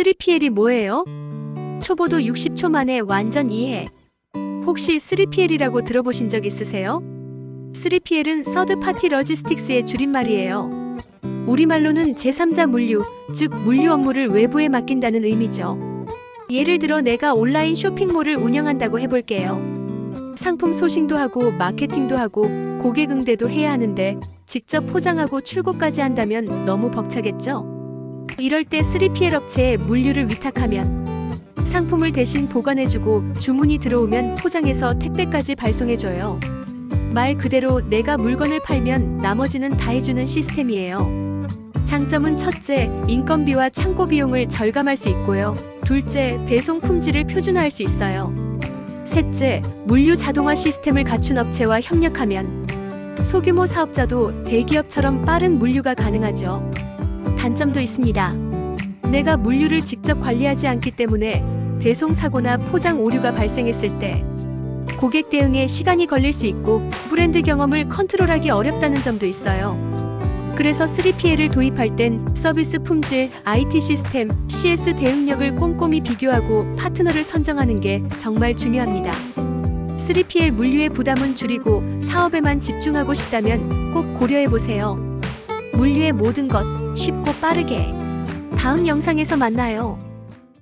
3PL이 뭐예요? 초보도 60초 만에 완전 이해. 혹시 3PL이라고 들어보신 적 있으세요? 3PL은 서드 파티 러지스틱스의 줄임말이에요. 우리말로는 제3자 물류, 즉 물류 업무를 외부에 맡긴다는 의미죠. 예를 들어 내가 온라인 쇼핑몰을 운영한다고 해볼게요. 상품 소싱도 하고 마케팅도 하고 고객 응대도 해야 하는데 직접 포장하고 출고까지 한다면 너무 벅차겠죠? 이럴 때 3PL 업체에 물류를 위탁하면 상품을 대신 보관해주고 주문이 들어오면 포장해서 택배까지 발송해줘요. 말 그대로 내가 물건을 팔면 나머지는 다 해주는 시스템이에요. 장점은 첫째, 인건비와 창고 비용을 절감할 수 있고요. 둘째, 배송 품질을 표준화할 수 있어요. 셋째, 물류 자동화 시스템을 갖춘 업체와 협력하면 소규모 사업자도 대기업처럼 빠른 물류가 가능하죠. 단점도 있습니다. 내가 물류를 직접 관리하지 않기 때문에 배송 사고나 포장 오류가 발생했을 때 고객 대응에 시간이 걸릴 수 있고 브랜드 경험을 컨트롤하기 어렵다는 점도 있어요. 그래서 3PL을 도입할 땐 서비스 품질, IT 시스템, CS 대응력을 꼼꼼히 비교하고 파트너를 선정하는 게 정말 중요합니다. 3PL 물류의 부담은 줄이고 사업에만 집중하고 싶다면 꼭 고려해 보세요. 물류의 모든 것 쉽고 빠르게. 다음 영상에서 만나요.